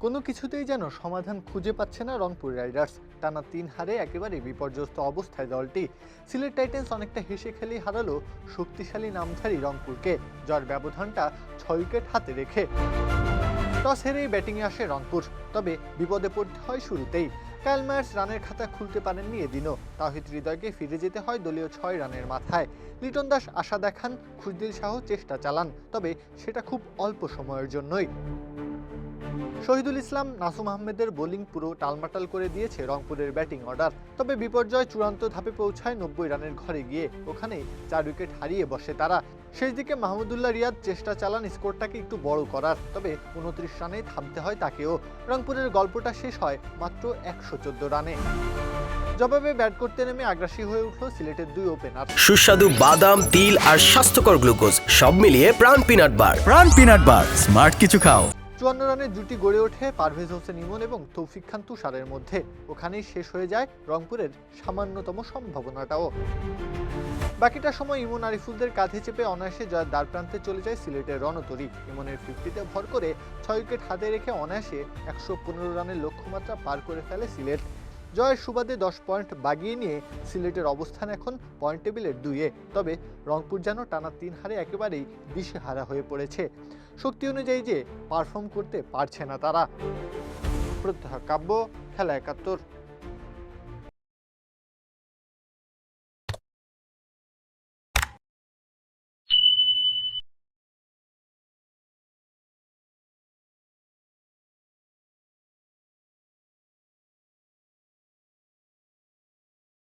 কোনো কিছুতেই যেন সমাধান খুঁজে পাচ্ছে না রংপুর রাইডার্স। টানা তিন হারে একেবারে বিপর্যস্ত অবস্থায় দলটি। সিলেট টাইটেন্স অনেকটা হেসে খেলেই হারালো শক্তিশালী নামধারী রংপুরকে, যার ব্যবধানটা ছয় উইকেট হাতে রেখে। টস হেরেই ব্যাটিংয়ে আসে রংপুর। তবে বিপদে পড়তে হয় শুরুতেই। মায়ার্স রানের খাতা খুলতে পারেননি এদিনও। তাহিদ হৃদয়কে ফিরে যেতে হয় দলীয় ছয় রানের মাথায়। লিটন দাস আশা দেখান, খুশদিল শাহ চেষ্টা চালান, তবে সেটা খুব অল্প সময়ের জন্যই। শহীদুল ইসলাম নাসুম আহমেদের বোলিং পুরো টালমাটাল করে দিয়েছে রংপুরের ব্যাটিং অর্ডার। তবে বিপর্যয় চূড়ান্ত ধাপে পৌঁছায় নব্বই রানের ঘরে গিয়ে ওখানেই চার উইকেট হারিয়ে বসে তারা। শেষ দিকে মাহমুদুল্লাহ রিয়াদ চেষ্টা চালান স্কোরটাকে একটু বড় করার তবে উনত্রিশ রানে থামতে হয় তাকেও। রংপুরের গল্পটা শেষ হয় মাত্র একশো চোদ্দ রানে। জবাবে ব্যাট করতে নেমে আগ্রাসী হয়ে উঠল সিলেটের দুই ওপেনার সুস্বাদু বাদাম তিল আর স্বাস্থ্যকর গ্লুকোজ সব মিলিয়ে প্রাণ পিনাট বার। প্রাণ পিনাট বার স্মার্ট কিছু খাও। চুয়ান্ন রানের জুটি গড়ে ওঠে পারভেজ হোসেন ইমন এবং তৌফিক খান তুষারের মধ্যে। ওখানেই শেষ হয়ে যায় রংপুরের সামান্যতম সম্ভাবনাটাও। বাকিটা সময় ইমন আরিফুলদের কাঁধে চেপে অনায়াসে জয়ের দ্বার প্রান্তে চলে যায় সিলেটের রণতরী। ইমনের ফিফটিতে ভর করে ছয় উইকেট হাতে রেখে অনায়াসে একশো পনেরো রানের লক্ষ্যমাত্রা পার করে ফেলে সিলেট। জয়ের সুবাদে দশ পয়েন্ট বাগিয়ে নিয়ে সিলেটের অবস্থান এখন পয়েন্ট টেবিলের দুইয়ে। তবে রংপুর যেন টানা তিন হারে একেবারেই দিশেহারা হয়ে পড়েছে। শক্তি অনুযায়ী যে পারফর্ম করতে পারছে না তারা। প্রত্যহ কাব্য, খেলা একাত্তর।